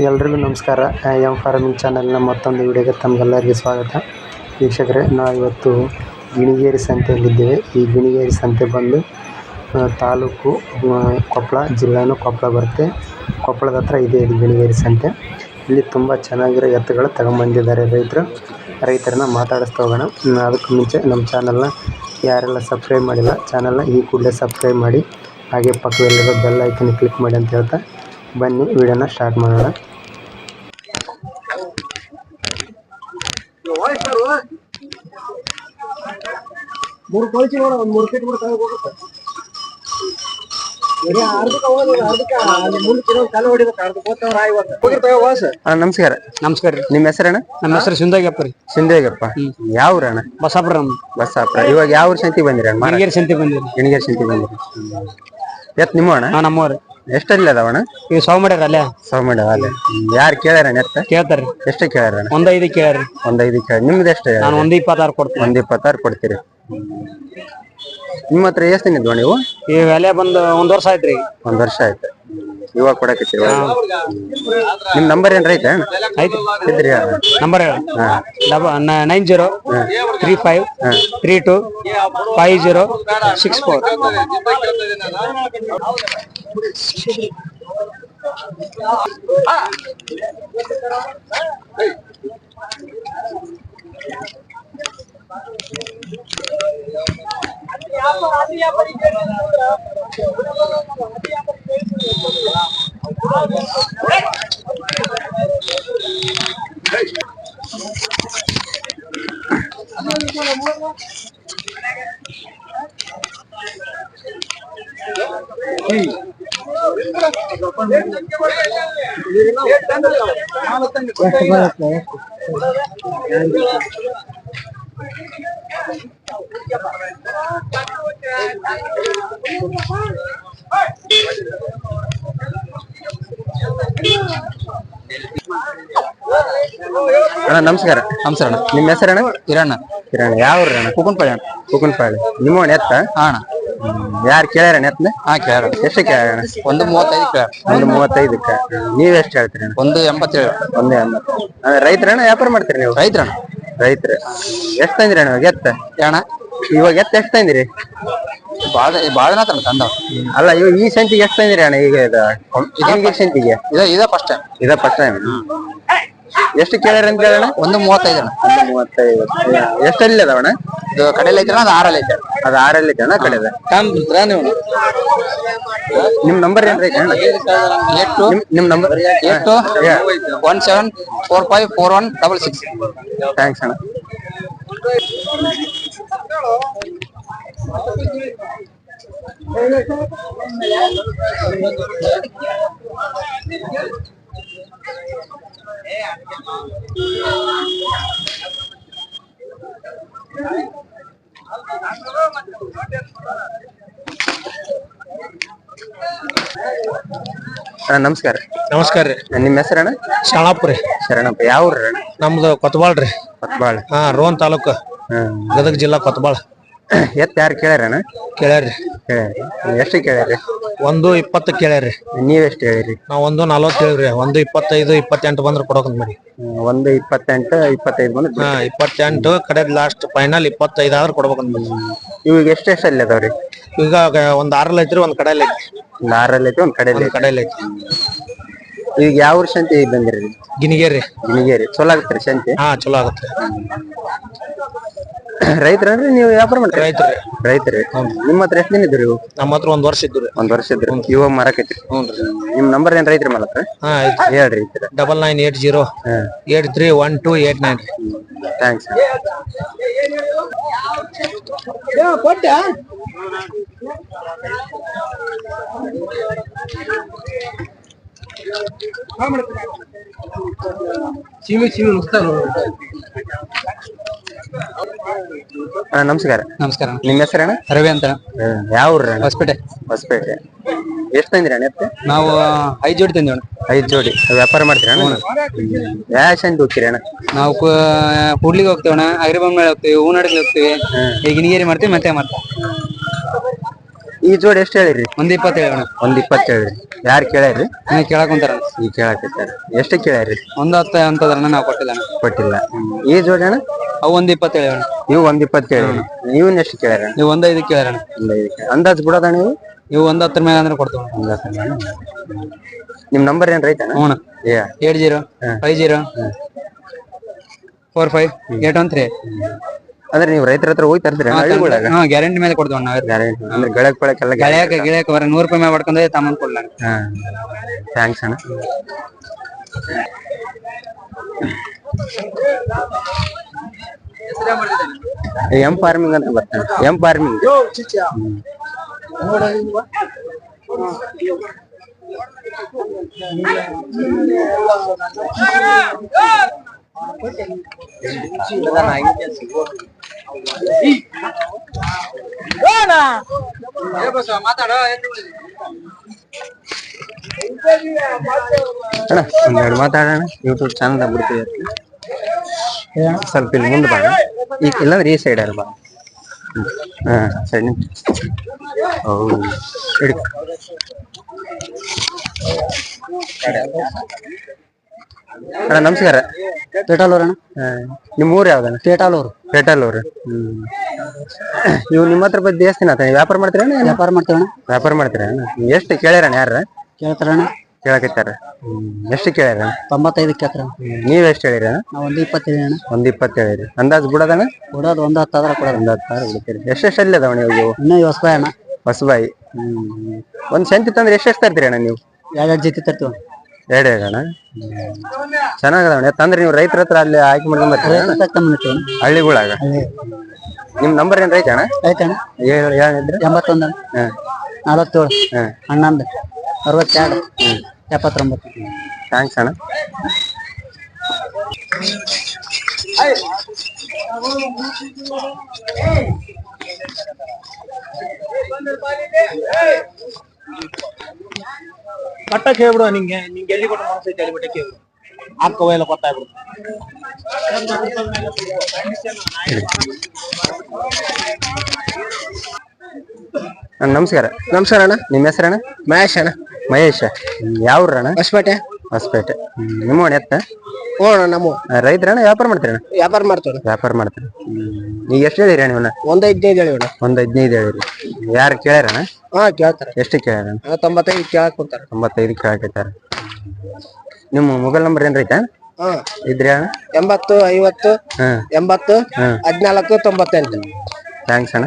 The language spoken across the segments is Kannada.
ಎಲ್ರಿಗೂ ನಮಸ್ಕಾರ. ಎಂ ಫಾರ್ಮಿಂಗ್ ಚಾನಲ್ನ ಮತ್ತೊಂದು ವಿಡಿಯೋಗೆ ತಮಗೆಲ್ಲರಿಗೂ ಸ್ವಾಗತ. ವೀಕ್ಷಕರೇ ನಾವು ಇವತ್ತು ಗಿಣಿಗೇರಿ ಸಂತೆಯಲ್ಲಿದ್ದೇವೆ. ಈ ಗಿಣಿಗೇರಿ ಸಂತೆ ಬಂದು ತಾಲೂಕು ಕೊಪ್ಪಳ ಜಿಲ್ಲಾನು ಕೊಪ್ಪಳ ಬರುತ್ತೆ. ಕೊಪ್ಪಳದ ಹತ್ರ ಇದೆ ಇದು ಗಿಣಿಗೇರಿ ಸಂತೆ. ಇಲ್ಲಿ ತುಂಬ ಚೆನ್ನಾಗಿರೋ ಎತ್ತುಗಳು ತಗೊಂಬಂದಿದ್ದಾರೆ ರೈತರು. ರೈತರನ್ನ ಮಾತಾಡಿಸ್ತಾ ಹೋಗೋಣ. ಅದಕ್ಕೂ ಮುಂಚೆ ನಮ್ಮ ಚಾನಲ್ನ ಯಾರೆಲ್ಲ ಸಬ್ಸ್ಕ್ರೈಬ್ ಮಾಡಿಲ್ಲ, ಚಾನಲ್ನ ಈ ಕೂಡಲೇ ಸಬ್ಸ್ಕ್ರೈಬ್ ಮಾಡಿ, ಹಾಗೆ ಪಕ್ಕದಲ್ಲಿರೋ ಬೆಲ್ ಐಕನ್ ಕ್ಲಿಕ್ ಮಾಡಿ ಅಂತ ಹೇಳ್ತಾ ಬನ್ನಿ ವಿಡಿಯೋನ ಸ್ಟಾರ್ಟ್ ಮಾಡೋಣ. ಮೂರು ಕೊಳಿಸಿ ನೋಡ ಒಂದ್ ಮೂರು ಫೀಟ್ ಬಿಡ್ತಾ ಹೋಗುತ್ತೆ. ನಮಸ್ಕಾರ. ನಮಸ್ಕಾರ ರೀ. ನಿಮ್ಮ ಹೆಸರಣ್ಣ ನಮ್ಮ ಹೆಸರು ಸಿಂಧಗಪ್ಪ ರೀ. ಸಿಂಧೇಗಪ್ಪ. ಯಾವ ಅಣ್ಣ ಬಸಾಪುರ ನಮ್ಮ. ಬಸ್ಸಾಪುರ ಇವಾಗ ಯಾವ ಸಂತಿ ಬಂದಿರ ಗಿಣಿಗೇರಿ ಸಂತಿ ಬಂದಿರಿ ಗಿಣಿಗೇರಿ ಸಂತಿ ಬಂದಿರಿ. ಎತ್ ನಿಮ್ಮ ಅಣ್ಣ? ಹಾ ನಮ್ಮವ್ರು ಎಷ್ಟಲ್ಲಿ ಅದಾವಣ್ಣ ಈಗ ಸಾವು ಮಾಡ್ಯಾರ ಅಲ್ಲೇ. ಸೌಮಡ ಅಲ್ಲೇ. ಯಾರು ಕೇಳ್ಯಾರ ಎತ್ತ? ಕೇಳ್ತಾರ್ರಿ. ಎಷ್ಟು ಕೇಳ್ಯಾರಣ್ಣ ಒಂದ್ ಐದು ಕೇಳ್ರಿ ಒಂದ್ ಐದು ಕೇಳ ನಿಮ್ದು ಎಷ್ಟು ನಾನು ಒಂದ್ ಇಪ್ಪತ್ತಾರು ಕೊಡ್ತೀನಿ. ಒಂದ್ ಇಪ್ಪತ್ತಾರು ಕೊಡ್ತೀರಿ. ನಿಮ್ಮ ಹತ್ರ ಎಷ್ಟು ನಿಂದ್ವ ನೀವು? ಈ ಬೆಲೆ ಬಂದು ಒಂದ್ ವರ್ಷ ಆಯ್ತ್ರಿ. ಒಂದ್ ವರ್ಷ ಆಯ್ತು. ಇವಾಗ ಕೊಡಕತ್ತೀರಿ ನಿಮ್ ನಂಬರ್ ಏನ್ರ ಐತೆ? ಆಯ್ತು ಇದ್ರಿ number double nine zero three five three two five zero six four ಅಣ್ಣ ನಮಸ್ಕಾರ. ನಮಸ್ಕಾರ ಅಣ್ಣ. ನಿಮ್ಮ ಹೆಸರಣ್ಣ? ಕಿರಣ್ಣ ಕಿರಣ ಯಾವ ಊರಣ್ಣ ಕುಕನ್ಪಳ್ಳಿ ಅಣ್ಣ ಕುಕನ್ಪಾಳಿ ನಿಮ್ಮ ಅಣ್ಣ ಎತ್ತ? ಹಾ ಅಣ್ಣ. ಯಾರು ಕೇಳ್ಯಾರಣ್ಣ ನೆತ್ನ ಹಾ ಕೇಳ ಎಷ್ಟು ಕೇಳ್ಯಾರಣ್ಣ ಒಂದು ಮೂವತ್ತೈದು ಕೇಳ ಒಂದು ಮೂವತ್ತೈದಕ್ಕ. ನೀವ್ ಎಷ್ಟು ಹೇಳ್ತೀರಿ ಒಂದು ಎಂಬತ್ತೇಳು. ಒಂದು ಎಂಬತ್ತು. ಅಂದ್ರೆ ರೈತರಣ್ಣ ವ್ಯಾಪಾರ ಮಾಡ್ತೀರಿ ನೀವು? ರೈತ್ರಣ್ಣ ರೈತರ. ಎಷ್ಟು ತಂದಿರಿ ಅಣ್ಣ ಇವಾಗ ಎತ್ತ? ಅಣ್ಣ ಇವಾಗ ಎತ್ತ ಎಷ್ಟು ತಂದಿರಿ? ಬಾಳ ಬಾಳ ದಿನ ತಂದ ಅಲ್ಲ ಇವಾಗ ಈ ಸಂತಿಗೆ ಎಷ್ಟು ತಂದಿರಿ ಅಣ್ಣ ಈಗ ಇದು? ಸಂತಿಗೆ? ಇದ ಇದ ಫಸ್ಟ್. ಇದ ಫಸ್ಟ್ ಟೈಮ್ ಎಷ್ಟು ಕೇಳ್ಯಾರ ಅಂತ ಹೇಳೋಣ ಒಂದು ಮೂವತ್ತೈದು ಅಣ್ಣ. ಒಂದು ಮೂವತ್ತೈದು. ಎಷ್ಟಲ್ಲಿ ಅದಾವಣ ಇದು ಕಡೆಯಲ್ಲಿ ಐತೆ ಅದು ಆರಲ್ಲಿ ಐತೆ. ಅದು ಆರಲ್ಲಿ ಐತೆ ಅಣ್ಣ ಕಡೆದ. ನೀವು. ನಿಮ್ ನಂಬರ್ ಏನ್ರಿ ಅಣ್ಣ ಏಟ್ ಟು ನಿಮ್ number? Eight two one seven four five four one double six. Thanks ಅಣ್ಣ. ಅಣ್ಣ ನಮಸ್ಕಾರ. ನಮಸ್ಕಾರ ರೀ. ನಿಮ್ಮ ಹೆಸರಣ್ಣ? ಶಾಣಾಪುರ ರೀ. ಶರಣಪ್ಪ ಯಾವ ಊರು ಅಣ್ಣ ನಮ್ದು ಕೊತ್ಬಾಳ್ ರೀ. ಕೊತ್ಬಾಳ. ಹಾ ರೋನ್ ತಾಲೂಕು. ಗದಗ ಜಿಲ್ಲಾ ಕೊತ್ಬಾಳ. ಎತ್ ಯಾರು ಕೇಳ್ಯಾರಣ ಕೇಳ್ಯಾರ್ರಿ. ಕೇಳ್ಯಾರಿ ಎಷ್ಟು ಕೇಳ್ಯಾರಿ ಒಂದು ಇಪ್ಪತ್ತು ಕೇಳ್ಯಾರ್ರಿ. ನೀವೆಷ್ಟು ಹೇಳಿರಿ? ನಾವ್ ಒಂದು ನಲ್ವತ್ತು ಹೇಳ್ರಿ. ಒಂದು ಇಪ್ಪತ್ತೈದು ಇಪ್ಪತ್ತೆಂಟು ಬಂದ್ರೆ ಕೊಡೋಕಂತ ಮಾಡಿ. ಒಂದು ಇಪ್ಪತ್ತೆಂಟು ಇಪ್ಪತ್ತೈದು ಬಂದ್ರೆ ಹಾ ಇಪ್ಪತ್ತೆಂಟು ಕಡೆ ಲಾಸ್ಟ್ ಫೈನಲ್ ಇಪ್ಪತ್ತೈದು ಆದ್ರೆ ಕೊಡ್ಬೇಕಂತ ಮಾಡಿ. ಇವಾಗ ಎಷ್ಟು ಎಷ್ಟಲ್ಲಿ ಅದಾವ್ರಿ? ಈಗ ಒಂದು ಆರಲ್ಲಿ ಐತ್ರಿ ಒಂದ್ ಕಡೆಯಲ್ಲಿ ಐತಿ ಒಂದು ಆರಲ್ಲಿ ಐತಿ ಒಂದು ಕಡೆಯಲ್ಲಿ ಕಡೆ ಕಡೆಯಲ್ಲಿ ಐತಿ ಈಗ ಯಾವ ಊರು ಸಂತಿ ಬಂದಿರಿ? ಗಿನಿಗೇರಿ ಗಿನಿಗೇರಿ ಚಲೋ ಆಗುತ್ತೆ ಶಂತಿ? ಹಾ ಚಲೋ ಆಗತ್ತೆ ರೈತರನ್ರಿ ನೀವು ವ್ಯಾಪಾರ ಮಾಡ್ತೀರಿ? ರೈತ್ರಿ. ರೈತರಿ. ನಿಮ್ಮ ಹತ್ರ ಎಷ್ಟು ದಿನ ಇದ್ರಿ ಇವು? ನಮ್ಮ ಹತ್ರ ಒಂದ್ ವರ್ಷ ಇದ್ದು ಒಂದ್ ವರ್ಷ ಇದ್ರಿ ಇವಾಗ ಮಾರಕೈತ್ರಿ ನಿಮ್ ನಂಬರ್ ಏನ್ ರೈತರಿ ಮಾಡತ್ರ ಹಾ ಐತಿ ಹೇಳ್ರಿ ರೈತರ double nine eight zero eight three one two eight nine thanks Simi ಸಿಮಿ ಅಣ್ಣ ನಮಸ್ಕಾರ. ನಮಸ್ಕಾರ. ನಿಮ್ಮ ಹೆಸರಣ್ಣ ರವಿ ಅಂತ. ಯಾವ ಊರ ಅಣ್ಣ? ಹೊಸಪೇಟೆ. ಹೊಸಪೇಟೆ. ಎಷ್ಟು ತಂದಿರಿ ಅಣ್ಣ ಎತ್ತ? ನಾವು ಐದು ಜೋಡಿ ತಂದೇವ್ ಅಣ್ಣ. ಐದ್ ಜೋಡಿ. ವ್ಯಾಪಾರ ಮಾಡ್ತೀರಾ ಅಣ್ಣ? ಯಾವ ಹೋಗ್ತೀರಿ ಅಣ್ಣ? ನಾವು ಕೂಡ್ಲಿಗೆ ಹೋಗ್ತೇವಣ್ಣ ಅಣ್ಣ. ಮೇಲೆ ಹೋಗ್ತೀವಿ ಹೂನಡಲ್ಲಿ ಹೋಗ್ತೀವಿ. ಈಗ ನೀರಿ ಮಾಡ್ತೀವಿ ಮತ್ತೆ ಮಾಡ್ತೀವಿ. ಈ ಜೋಡಿ ಎಷ್ಟು ಹೇಳಿರಿ? ಒಂದ್ ಇಪ್ಪತ್ತೇಳು ಅಣ್ಣ. ಒಂದ್ ಇಪ್ಪತ್ತು ಹೇಳಿರಿ. ಯಾರು ಕೇಳ್ಯಾರಿ ನೀವು ಕೇಳಕ್ ಕುಂತಾರ ಈಗ ಕೇಳಕತ್ತಾರ ಎಷ್ಟು ಕೇಳ್ಯಾರಿ ಒಂದ್ ಹತ್ತು ಅಂತದ್ರಣ್ಣ ನಾವು ಕೊಟ್ಟಿಲ್ಲ ಅಣ್ಣ. ಕೊಟ್ಟಿಲ್ಲ. ಈ ಜೋಡಿ ಅಣ್ಣ? ಅವು ಒಂದ್ ಇಪ್ಪತ್ತೇಳು ಅಣ್ಣ. ನೀವು ಒಂದ್ ಇಪ್ಪತ್ತು ಹೇಳಿರಿ ನೀವನ್ ಎಷ್ಟು ಕೇಳ್ಯಾರ? ನೀವು ಒಂದ್ ಒಂದ್ ಐದಕ್ಕೆ ಅಂದಾಜ್ ಬಿಡೋದ ನೀವು ಇವು? ಒಂದ್ ಹತ್ತರ ಮೇಲೆ ಅಂದ್ರೆ ಕೊಡ್ತೇವೆ ನಿಮ್ ನಂಬರ್ ಏನ್ ರೈತ ಹ್ಞೂ ಏ. Eight zero five zero four five eight one three. ಅಂದ್ರೆ ನೀವು ರೈತರ ಹತ್ರ ಹೋಗಿ ತರ್ತೀರ ಹಳ್ಳಿಗಳಾಗ? ಹಾ ಗ್ಯಾರಂಟಿ ಮೇಲೆ ಕೊಡ್ತೇವೆ ನಾವು ಗ್ಯಾರಂಟಿ. ಅಂದ್ರೆ ಗಳಕ್ ಪಳಕ್ಕೆಲ್ಲ ಗೆಳೆಯಕ ಗೆಳೆಯಕ ಬರ ನೂರು ರೂಪಾಯಿ ಮೇಲೆ ಹೊಡ್ಕೊಂಡ್ರೆ ತಮ್ಮನ್ ಕೊಡ್ಲ ಹಾ. ಥ್ಯಾಂಕ್ಸ್ ಅಣ್ಣ. ಎಂ ಫಾರ್ಮಿಂಗ್ ಅಂತ ಬರ್ತಾನೆ ಎಂ ಫಾರ್ಮಿಂಗ್ ಅಣ್ಣ ಒಂದೆರಡು ಮಾತಾಡೋಣ ಯೂಟ್ಯೂಬ್ ಚಾನಲ್ ಬಿಡ್ತೀವಿ ಸ್ವಲ್ಪ ಇಲ್ಲಿ ಮುಂದೆ ಬಾ. ಈಗ ಇಲ್ಲಾಂದ್ರೆ ಈ ಸೈಡ್ ಅಲ್ಲ ಬಾ. ಹಾ ಸೈಡ್ ಹೌದು. ಹಿಡಿ ಅಣ್ಣ ನಮಸ್ಕಾರ. ಪೇಟಲ್ ಅಣ್ಣ ನಿಮ್ಮ ಊರು ಯಾವ್ದಣ್ಣ? ಪೇಟಲ್ ಅವರು ಪೇಟಲ್ ಅವ್ರು ಹ್ಮ್. ಇವು ನಿಮ್ಮ ಹತ್ರ ಬಂದು ದೇವಸ್ಥಾನ ಆತ ವ್ಯಾಪಾರ ಮಾಡ್ತೀರಣ್ಣ? ವ್ಯಾಪಾರ ಮಾಡ್ತೇವಣ್ಣ ವ್ಯಾಪಾರ ಮಾಡ್ತೀರಾ ಎಷ್ಟು ಕೇಳ್ಯಾರಣ್ಣ ಯಾರ ಕೇಳ್ತಾರಣ್ಣ. ಕೇಳಕತ್ತಾರ ಎಷ್ಟು ಕೇಳ್ಯಾರ? ತೊಂಬತ್ತೈದಕ್ಕೆ ಕೇಳ್ತಾರ ನೀವ್ ಎಷ್ಟು ಹೇಳಿರ? ನಾವು ಒಂದು ಇಪ್ಪತ್ತೈದು ಅಣ್ಣ. ಒಂದ್ ಇಪ್ಪತ್ತು ಹೇಳಿರಿ. ಅಂದಾಜ್ ಬಿಡೋದಣ್ಣ ಕೊಡೋದು ಒಂದು ಹತ್ತು ಆದ್ರೆ ಕೊಡೋದು. ಒಂದ್ ಹತ್ತು ಸಾವಿರ ಬಿಡ್ತೀರಿ ಎಷ್ಟೆಷ್ಟು ಅಲ್ಲಿ ಅದಾವ ನೀವು? ಇನ್ನೂ ಹೊಸ ಅಣ್ಣ. ಹೊಸಬಾಯಿ. ಹ್ಮ್ ಒಂದ್ ಸೆಂತಿ ತಂದ್ರೆ ಎಷ್ಟೆಷ್ಟು ತರ್ತೀರಿ ಅಣ್ಣ ನೀವು? ಎರಡೆರಡು ಜೊತೆ ತರ್ತೀವಿ ಎರಡು ಅಣ್ಣ? ಚೆನ್ನಾಗದವಣ್ಣ ತಂದ್ರೆ ನೀವು ರೈತರ ಹತ್ರ ಅಲ್ಲಿ ಆಯ್ಕೆ ಮಾಡ್ಕೊಂಡ್ ಬರ್ತೀರ ತಗೊಂಡ್ಬಿಡ್ತೀವಿ ಹಳ್ಳಿಗಳಾಗ? ನಿಮ್ ನಂಬರ್ ಏನ್ ರೈತ ಅಣ್ಣ ಆಯ್ತಣ್ಣ ಹೇಳಿ ಹೇಳಿದ್ರೆ ಎಂಬತ್ತೊಂದು ಹಾ. ನಲವತ್ತೇಳು. ಹಾ. ಹನ್ನೊಂದು ಅರವತ್ತೆರಡು. ಎಪ್ಪತ್ತೊಂಬತ್ತು. ಥ್ಯಾಂಕ್ಸ್ ಅಣ್ಣ. ಕಟ್ಟಕ್ ಹೇಳ್ಬಿಡು ನಿಂಗೆ ನಿಂಗೆ ಎಲ್ಲಿ ಕೊಟ್ಟು ಮನಸ್ಸೈತೆ ಅಲ್ಲಿ ಬಿಟ್ಟಕ್ಕೆ ಹೇಳ್ಬಿಡು ಹಾಕವ ಎಲ್ಲ ಗೊತ್ತಾಗ್ಬಿಡು ಅಣ್ಣ, ನಮಸ್ಕಾರ. ನಮಸ್ಕಾರ ಅಣ್ಣ. ನಿಮ್ಮ ಹೆಸರಣ್ಣ? ಮಹೇಶ್ ಅಣ್ಣ. ಮಹೇಶ. ಯಾವ ಅಣ್ಣ ಹೊಸಪೇಟೆ. ಹೊಸಪೇಟೆ ನಿಮ್ಮ ಅಣ್ಣ ಎತ್ತ? ಹ್ಞೂ ನಮ್ಮ ರೈತರಣ್ಣ ವ್ಯಾಪಾರ ಮಾಡ್ತೀರಣ್ಣ? ವ್ಯಾಪಾರ ಮಾಡ್ತೇವೆ ವ್ಯಾಪಾರ ಮಾಡ್ತೀರಿ? ನೀವು ಎಷ್ಟು ಹೇಳಿರಿ ಅಣ್ಣ ಒಂದು ಐದೈದು ಹೇಳಿ ಅಣ್ಣ. ಒಂದ್ ಹದಿನೈದು ಹೇಳಿರಿ. ಯಾರು ಕೇಳ್ಯಾರಣ್ಣ? ಹಾ ಕೇಳ್ತಾರೆ. ಎಷ್ಟು ಕೇಳ್ಯಾರಣ್ಣ? ತೊಂಬತ್ತೈದು ಕೇಳಕ್ ಕೊಡ್ತಾರೆ ತೊಂಬತ್ತೈದು ಕೇಳಕತ್ತಾರ ನಿಮ್ಮ ಮೊಬೈಲ್ ನಂಬರ್ ಏನ್ ರೈತಾ ಹಾ. ಇದ್ರಿ ಅಣ್ಣ? ಎಂಬತ್ತು ಐವತ್ತು ಎಂಬತ್ತು ಹದಿನಾಲ್ಕು ತೊಂಬತ್ತೆಂಟು. ಥ್ಯಾಂಕ್ಸ್ ಅಣ್ಣ.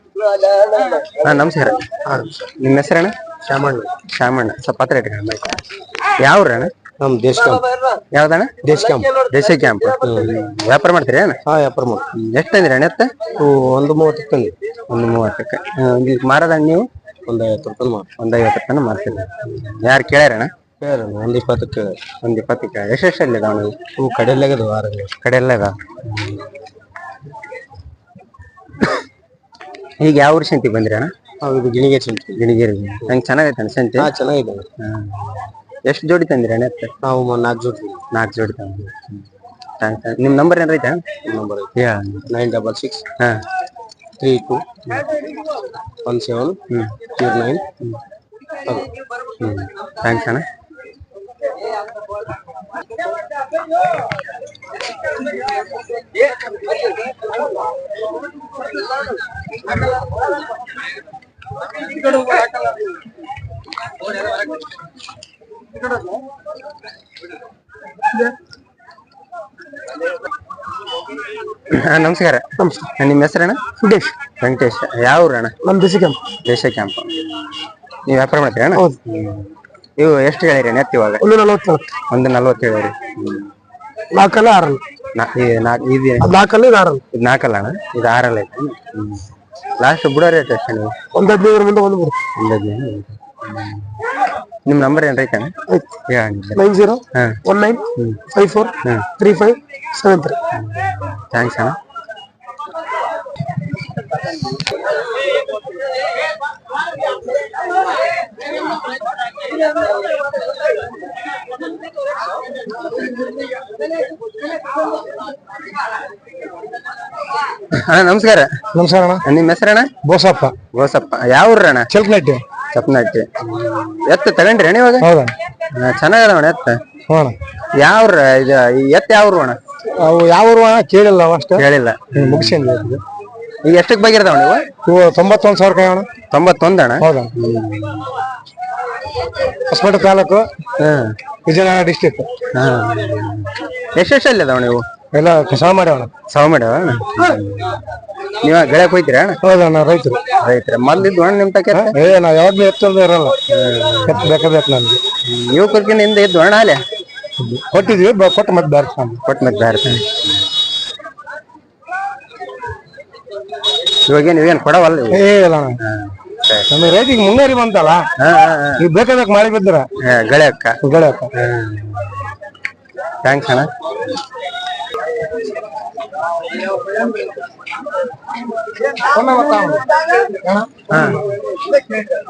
ಹಾ ನಮಸ್ಕಾರ. ನಿಮ್ಮ ಹೆಸರಣ್ಣ ಶ್ಯಾಮಣ್ಣ. ಶ್ಯಾಮಣ್ಣ. ಸ್ವಲ್ಪ ಹತ್ರ ಇಟ್ಕೊಂಡು ಬೈಕ್ ಅಣ್ಣ? ನಮ್ ದೇಶ ಯಾವ್ದಣ್ಣ? ದೇಶ ಕ್ಯಾಂಪ್ ದೇಶ ಕ್ಯಾಂಪ್. ವ್ಯಾಪಾರ ಮಾಡ್ತೀರಿ ಅಣ್ಣ? ಹಾ ವ್ಯಾಪಾರ ಮಾಡ್ತೀನಿ ಎಷ್ಟು ತಂದಿರಿ ಅಣ್ಣ ಎತ್ತ? ಒಂದು ಮೂವತ್ತು ತಂದಿ ಒಂದು ಮೂವತ್ತಕ್ಕೆ. ಈಗ ಮಾರದ ನೀವು? ಒಂದ್ ಐವತ್ತು ರೂಪಾಯಿ ಮಾಡಿ ಒಂದ್ ಐವತ್ತು ರೂಪಾಯಿ ಮಾರ್ತೀನಿ ಯಾರು ಕೇಳ್ಯಾರಣ್ಣ ಕೇಳ ಒಂದ್ ಇಪ್ಪತ್ತು ಕೇಳ ಒಂದ್ ಇಪ್ಪತ್ತು ಎಷ್ಟು ಎಷ್ಟೆಷ್ಟಲ್ಲಿ ಇದಾವ ನೀವು ಹೂ ಕಡೆಯಲ್ಲಾಗದು ವಾರ ಕಡೆ ಎಲ್ಲ ಇದಾವ. ಈಗ ಯಾವ ಊರು ಸಂತಿ ಬಂದ್ರಿ ಅಣ್ಣ? ಇದು ಶಂಖಿ ಗಿಣಿಗೇರಿ. ಹಂಗೆ ನಂಗೆ ಚೆನ್ನಾಗೈತೆ ಅಣ್ಣ ಸಂತಿ ಹಾ ಚೆನ್ನಾಗಿದೆ. ಎಷ್ಟು ಜೋಡಿ ತಂದಿರಿ ಅಣ್ಣ ಎತ್ತ ನಾವು ಮ- ನಾಲ್ಕು ಜೋಡಿ ನಾಲ್ಕು ಜೋಡಿ ತಂದ್ರಿ. ನಿಮ್ಮ ನಂಬರ್ ಏನ್ ರೈತಾ ನಂಬರ್ ಯಾ. ನೈನ್ ಡಬಲ್ ಸಿಕ್ಸ್ ಹಾಂ. Three two one seven three nine ಹ್ಞೂ ಥ್ಯಾಂಕ್ಸ್ ಅಣ್ಣ. ನಮಸ್ಕಾರ. ನಮಸ್ಕಾರ. ನಿಮ್ಮ ಹೆಸರಣ್ಣ ಸುಡೇಶ್ ವೆಂಕಟೇಶ್. ಯಾವ ಊರಣ್ಣ ನಮ್ಮ ದೇಶ ಕ್ಯಾಂಪ್ ದೇಶ ಕ್ಯಾಂಪ್ ನೀವು ವ್ಯಾಪಾರ ಮಾಡ್ತೀರಾ ಅಣ್ಣ? ಇವು ಎಷ್ಟು ಹೇಳಿರಿ ನೆತ್ತಿವಾಗ ಒಂದು ನಲ್ವತ್ತು ಒಂದು ನಲ್ವತ್ತು ಹೇಳಿರಿ ನಾಲ್ಕಲ್ಲ ಆರಲ್ಲ? ಇದು ನಾಲ್ಕಲ್ಲ ಇದು ಆರಲ್ಲ? ಇದು ನಾಲ್ಕಲ್ಲ ಅಣ್ಣ? ಇದು ಆರಲ್ಲ ಐತೆ ಲಾಸ್ಟ್ ಬಿಡೋ ರೇಟ್ ಅಷ್ಟೇ ನೀವು? ಒಂದ್ ಹದಿನೈದರ ಮುಂದೆ ಒಂದು ಬಿಡು. ಒಂದು ಹದಿನೈದು? ನಿಮ್ ನಂಬರ್ ಏನ್ರಿ ಕಣ? Nine zero one nine five four three five seven three. Thanks ಅಣ್ಣ. ಅಣ್ಣ ನಮಸ್ಕಾರ. ನಮಸ್ಕಾರ ಅಣ್ಣ. ನಿಮ್ಮ ಹೆಸರಣ್ಣ? ಬೋಸಪ್ಪ. ಬೋಸಪ್ಪ. ಯಾವ ಊರಣ್ಣ? ಚಪ್ನಟ್ಟಿ ಚಪ್ನಟ್ಟಿ. ಎತ್ತ ತಗೊಂಡ್ರಿ ಅಣ್ಣ ಇವಾಗ? ಹೌದಾ ಎತ್ತ. ಹ್ಞೂ ಅಣ್ಣ. ಯಾವ ಇದು ಈ ಎತ್ತ ಯಾವ ಅಣ್ಣ? ಅವು ಯಾವ ಊರು ಅಣ್ಣ? ಕೇಳಿಲ್ಲ ಅವ ಕೇಳಿಲ್ಲ. ಹೇಳಿಲ್ಲ ಮುಗಿಸ್ಕೊಂಡು ಈಗ ಎಷ್ಟಕ್ಕೆ ಬಗೆರ್ದವ ನೀವು ಇವು? ತೊಂಬತ್ತೊಂದು ಸಾವಿರ ರೂಪಾಯಿ ಅಣ್ಣ. ತೊಂಬತ್ತೊಂದು ಅಣ್ಣ? ಹೌದಾ ಹೊಸಪೇಟೆ ತಾಲೂಕು. ಹ್ಮ್ ವಿಜಯನಗರ ಡಿಸ್ಟಿಕ್ ಎಷ್ಟೆಷ್ಟಲ್ಲಿ ಅದಾವ ನೀವು? ಎಲ್ಲ ಕಸ ಮಾಡ್ಯಾವ ಸಾವು ಮಾಡ್ಯಾವ ನೀವ ಗೆಳೆಯಕ್ ಹೋಯ್ತೀರಾ ಅಣ್ಣ? ಹೌದಣ್ಣ ರೈತರು. ರೈತರ. ಮೊದ್ಲಿದ್ದು ಅಣ್ಣ ನಿಮ್ ತಕ್ಕೆ ಏ ನಾವ್ ಯಾವಾಗ್ಲೂ ಎತ್ತಲ್ದ ಇರಲ್ಲ. ಎತ್ತು ಬೇಕ ಬೇಕು ನಮ್ಗೆ ನೀವು ಕುರ್ಕಿನ ಹಿಂದೆ ಇದ್ದು ಅಣ್ಣ ಅಲ್ಲೇ? ಕೊಟ್ಟಿದ್ವಿ ಕೊಟ್ಟು ಮತ್ತೆ ತಂದು ಕೊಟ್ಟು ಮತ್ತೆ ಬೇರೆ ಇವಾಗ ನೀವೇನು ಕೊಡವಲ್ಲ? ಏ ಇಲ್ಲ. ನಮಗೆ ರೈತಿಗೆ ಮುನ್ನೇರಿ ಬಂತಲ್ಲ? ಈಗ ಬೇಕಾದಾಗ ಮಾಡಿ ಬಿದ್ದರ? ಹಾ, ಗೆಳೆಯಕ್ಕ ಗಳಕ ಥ್ಯಾಂಕ್ಸ್ ಅಣ್ಣ.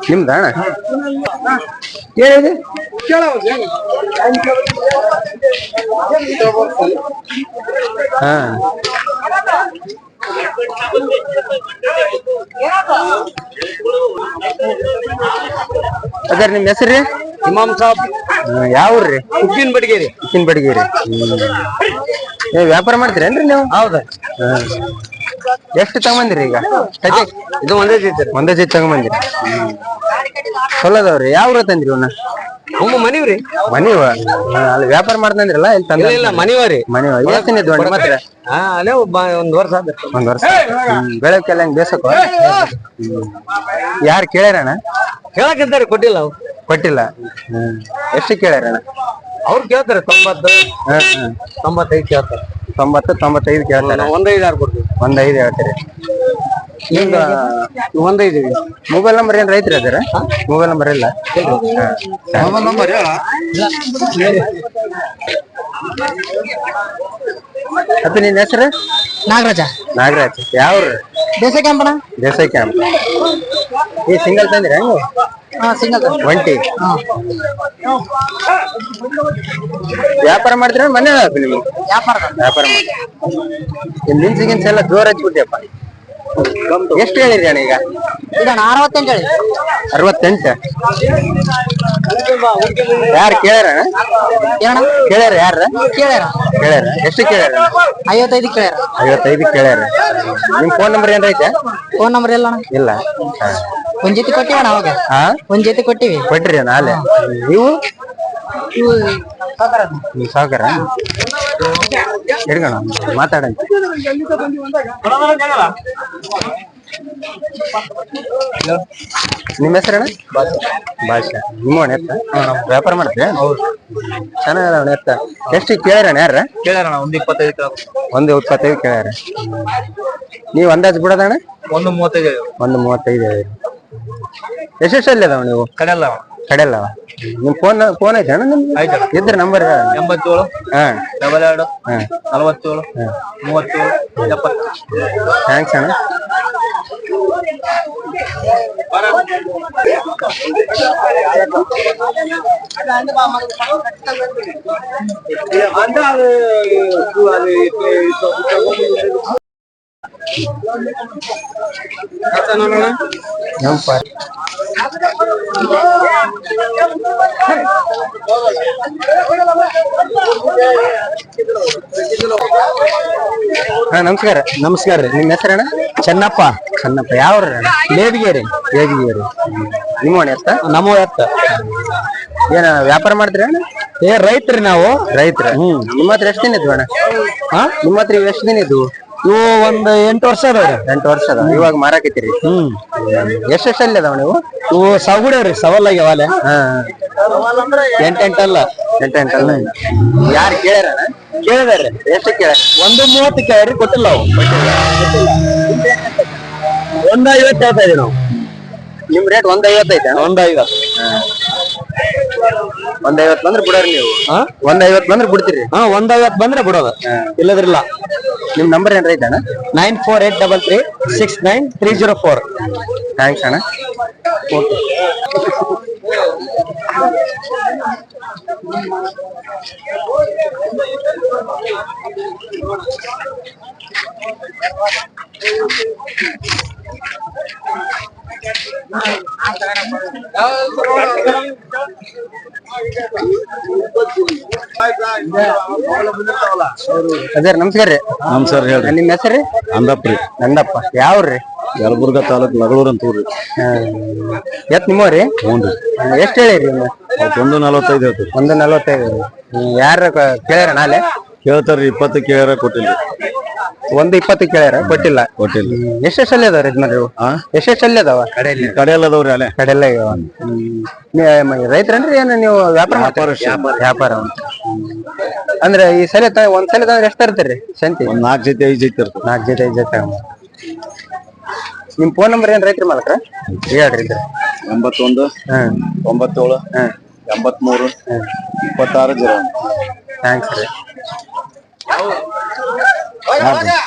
ನಿಮ್ದ ಅಣ್ಣ? ಹೇಳಿದೆ ಹಾ. ಅದರ ನಿಮ್ಮ ಹೆಸರು ಇಮಾಮ್ ಸಾಬ್. ಯಾವ್ರಿ ಉಪ್ಪಿನ ಬಡಿಗೇರಿ ಉಪ್ಪಿನ ಬಡಿಗೇರಿ ವ್ಯಾಪಾರ ಮಾಡ್ತೀರೇನ್ರಿ ನೀವು? ಹೌದಾ. ಎಷ್ಟು ತಗೊಂಬಂದಿರಿ ಈಗ? ಇದು ಒಂದೇ ಜೊತೆ ಒಂದೇ ಜೊತೆ ತಗೊಂಬಂದಿರಿ. ಸೊಲ್ಲದವ್ರಿ ಯಾವ ಊರ ತಂದ್ರಿ ಇವನ್ನ ನಮ್ಮ ಮನಿವ್ರಿ ಮನಿವ ಅಲ್ಲಿ ವ್ಯಾಪಾರ ಮಾಡ್ತಂದ್ರಲ್ಲ ಇಲ್ಲಿ ತಂದ ಇಲ್ಲ ಮನಿವರಿ ಮನಿವ ಏಸಿನಿದ್ದು ಅಣ್ಣ ಮಾತ್ರ? ಹಾ ಅಲ್ಲೇ ಒಬ್ಬ ಒಂದ್ ವರ್ಷ ಆದ ಒಂದ್ ವರ್ಷ. ಬೆಳಕೆಲ್ಲ ಹೆಂಗ್ ಬೇಸಕ್ಕ? ಯಾರು ಕೇಳ್ಯಾರಣ ಹೇಳಕ್ಕಿದ್ದಾರೆ ಕೊಟ್ಟಿಲ್ಲ ಅವ್ ಕೊಟ್ಟಿಲ್ಲ. ಹ್ಮ್. ಎಷ್ಟು ಕೇಳ್ಯಾರಣ ಅವ್ರು ಕೇಳ್ತಾರೆ ತೊಂಬತ್ತು ತೊಂಬತ್ತೈದು ಕೇಳ್ತಾರೆ. ತೊಂಬತ್ತು ತೊಂಬತ್ತೈದು ಕೇಳ್ತಾರೆ. ಒಂದೈದು ಆರು ಕೊಡ್ತೀವಿ ಒಂದೈದು ಹೇಳ್ತೀರಿ. ಈಗ ಒಂದೈದು ಮೊಬೈಲ್ ನಂಬರ್ ಏನ್ ರೈತರ ಇದಾರೆ ಮೊಬೈಲ್ ನಂಬರ್ ಇಲ್ಲ. ಅದು ನಿನ್ನ ಹೆಸರು? ನಾಗರಾಜ. ನಾಗರಾಜ್. ಯಾವ್ರು? ದೇಸಾಯಿ ಕ್ಯಾಂಪಣ ದೇಸಾಯಿ ಕ್ಯಾಂಪ್. ಈ ಸಿಂಗಲ್ ತಂದಿರ ಹೆಂಗ ಸಿಂಗಲ್ ಒಂಟಿ. ವ್ಯಾಪಾರ ಮಾಡಿದ್ರೆ ಮನೆ ನಿಮ್ಗೆ. ವ್ಯಾಪಾರ. ವ್ಯಾಪಾರ ಮಾಡಿ. ಗಿನ್ಸಿ ಎಲ್ಲ ಜೋರ್ ಹಚ್ಬಿಟ್ಟಿಯಪ್ಪ ಎಷ್ಟು ಹೇಳಿರಿ ಅಣ್ಣ ಈಗ? ಈಗ ಅರವತ್ತೆಂಟು ಹೇಳಿ. ಅರವತ್ತೆಂಟು? ಯಾರು ಕೇಳ್ಯಾರ ಏನಣ್ಣ? ಕೇಳ್ಯಾರ ಯಾರ? ಕೇಳ್ಯಾರ. ಕೇಳ್ಯಾರ. ಎಷ್ಟು ಕೇಳ್ಯಾರ? ಐವತ್ತೈದು ಕೇಳ್ಯಾರ. ಐವತ್ತೈದು ಕೇಳ್ಯಾರ. ನಿಮ್ ಫೋನ್ ನಂಬರ್ ಏನ್ ಐತೆ? ಫೋನ್ ನಂಬರ್ ಇಲ್ಲ ಅಣ್ಣ. ಇಲ್ಲ. ಹಾ. ಒಂದ್ ಜೊತೆ ಕೊಟ್ಟಿವಣ್ಣ ಅವಾಗ? ಹಾ? ಒಂದ್ ಜೊತೆ ಕೊಟ್ಟಿವಿ. ಕೊಟ್ರಿ ನಾಳೆ ನೀವು? ನೀವು ಸಾವುಕಾರ? ಹಿಡ್ಕೋಣ ಮಾತಾಡೋಣ. ನಿಮ್ಮ ಹೆಸರಣ್ಣ ಭಾಷಾ. ನಿಮ್ಮ ಅಣ್ಣ ಎತ್ತ ವ್ಯಾಪಾರ ಮಾಡ್ತೀಯ ಚೆನ್ನಾಗದ ಅಣ್ಣ ಎತ್ತ ಎಷ್ಟು ಕೇಳ್ಯಾರಣ ಯಾರ ಕೇಳ್ಯಾರಣ ಒಂದು ಇಪ್ಪತ್ತೈದು ಒಂದು ಇಪ್ಪತ್ತೈದು ಕೇಳ್ಯಾರ. ನೀವು ಅಂದಾಜು ಬಿಡೋದಣ್ಣ ಒಂದು ಮೂವತ್ತೈದು ಒಂದು ಮೂವತ್ತೈದು ಎಷ್ಟೆಷ್ಟು ಅಲ್ಲಿ ಅದಾವ ನೀವು? ಕಡೆಯಲ್ಲ ಕಡೆಯಲ್ಲ ನಿಮ್ ಫೋನ್ ಫೋನ್ ಐತೆ ಅಣ್ಣ ನಿಮ್ದು ಇದ್ರ ನಂಬರ್ ಎಂಬತ್ತೇಳು ಹಾ ಡಬಲ್ ಎರಡು ಹಾ ನಲವತ್ತೇಳು ಮೂವತ್ತೇಳು ಎಪ್ಪತ್ತು ಥ್ಯಾಂಕ್ಸ್ ಅಣ್ಣ ನಮ್ಮ ಹಾ ನಮಸ್ಕಾರ. ನಮಸ್ಕಾರ ರೀ. ನಿಮ್ಮ ಹೆಸರಣ್ಣ ಚೆನ್ನಪ್ಪ. ಚೆನ್ನಪ್ಪ. ಯಾವ ಲೇಬಿಗೇರಿ. ಲೇಬಿಗೇರಿ. ನಿಮ್ಮ ಅಣ್ಣ ಎತ್ತ? ನಮ್ಮ ಎತ್ತ. ಏನ ವ್ಯಾಪಾರ ಮಾಡ್ತೀರ ಏ ರೈತ್ರಿ ನಾವು. ರೈತರ. ಹ್ಮ್. ನಿಮ್ಮ ಹತ್ರ ಎಷ್ಟು ದಿನ ಇದ್ವು ಅಣ್ಣ? ಹಾ? ನಿಮ್ಮ ಹತ್ರ ಎಷ್ಟು ದಿನ ಇದ್ವು? ಇವು ಒಂದ್ ಎಂಟು ವರ್ಷ ಅದಾವ್ರಿ ಎಂಟು ವರ್ಷ ಅದ ಇವಾಗ ಮಾರಾಕತ್ತೀರಿ? ಹ್ಮ್. ಎಷ್ಟೆಷ್ಟಲ್ಲಿ ಅದಾವ ನೀವು? ಇವು ಸಗುಡ್ಯಾವ್ರಿ ಸವಲ್ ಆಗ್ಯಾವಲೆ ಹಾ. ಎಂಟೆಂಟಲ್ಲ ಎಂಟು ಎಂಟಲ್ಲ ಯಾರು ಕೇಳ್ಯಾರ? ಕೇಳಿದಾರೆ ಎಷ್ಟು ಕೇಳ ಒಂದು ಮೂವತ್ತು ಕೇಳ್ರಿ ಕೊಟ್ಟಿಲ್ಲ ಅವು. ಒಂದ್ ಐವತ್ತು ಹೇಳ್ತಾ ಇದೀವಿ ನಾವು. ನಿಮ್ ರೇಟ್ ಒಂದ್ ಐವತ್ತೈತೆ? ಒಂದ್ ಐವತ್ತು. ಒಂದ್ ಐವತ್ ಬಂದ್ರೆ ಬಿಡೋರಿ ನೀವು. ಹಾ ಒಂದ್ ಐವತ್ ಬಂದ್ರೆ ಬಿಡ್ತೀರಿ. ಹಾ ಒಂದ್ ಐವತ್ತು ಬಂದ್ರೆ ಬಿಡೋದು. ಇಲ್ಲದ್ರಿಲ್ಲ. ನಿಮ್ ನಂಬರ್ ಏನ್ರ ಅಣ್ಣ nine four eight double three six nine three zero four. Thanks ಅಣ್ಣ. ಅದೇ ನಮಸ್ಕಾರ ರೀ. ನಮಸ್ಕಾರ ಹೇಳ್ರಿ. ನಿಮ್ಮ ಹೆಸರು ರೀ? ನಂದಪ್ಪ ಯಾವ್ರಿ ಯಲಬುರ್ಗ ತಾಲೂಕ್ ಲಗಳೂರ್ ಅಂತ ಊರ್ರಿ ಎತ್ ನಿಮ್ಮವ್ರಿ ರೀ? ಎಷ್ಟು ಹೇಳಿರಿ ಒಂದು ನಲವತ್ತೈದು ಹೇಳ್ತೀರಿ ಒಂದು ನಲವತ್ತೈದು. ಯಾರ ಕೇಳ್ಯಾರ ನಾಳೆ? ಕೇಳ್ತಾರ್ರಿ ಇಪ್ಪತ್ತು ಕೇಳ್ಯಾರ ಕೊಟ್ಟಿಲ್ರಿ. ಒಂದು ಇಪ್ಪತ್ತು ಕೇಳ್ಯಾರ ಕೊಟ್ಟಿಲ್ಲ ಕೊಟ್ಟಿಲ್ಲ ಎಷ್ಟೆಷ್ಟು ಅಲ್ಲಿ ಅದಾವ ಯಜಮಾನ್ರಿ? ಇವು? ಆ ಎಷ್ಟೆಷ್ಟು ಅಲ್ಲಿ ಅದಾವ? ಕಡೆಯಲ್ಲಿ. ಕಡೆ ಎಲ್ಲ ಅದಾವ್ರಿ ಅಲ್ಲೇ. ಕಡೆಲ್ಲ ರೈತರನ್ರಿ ಏನು ನೀವು ವ್ಯಾಪಾರ ಮಾಡ್ತೀರಾ? ವ್ಯಾಪಾರ ಅಂತ. ಹ್ಮ್. ಅಂದ್ರೆ ಈ ಸಲ ತ ಒಂದ್ ಸಲ ತಂದ್ರೆ ಎಷ್ಟು ತರ್ತೀರಿ ಸಂತಿ? ಒಂದ್ ನಾಲ್ಕು ಜೊತೆ ಐದು ಜೊತೆ ಇರ್ತದೆ ನಾಲ್ಕು ಜೊತೆ ಐದು ಜೊತೆ. ನಿಮ್ ಫೋನ್ ನಂಬರ್ ಏನ್ ರೈತ್ರಿ ಮಾಲಕ ಹೇಳ್ರಿ ಇದ್ರೆ. ಎಂಬತ್ತೊಂದು ಹ್ಮ್ ತೊಂಬತ್ತೇಳು ಎಂಬತ್ಮೂರು ಇಪ್ಪತ್ತಾರು ಜೀರೋ ಥ್ಯಾಂಕ್ಸ್ ರೀ. ಓ ಬನ್ನಿ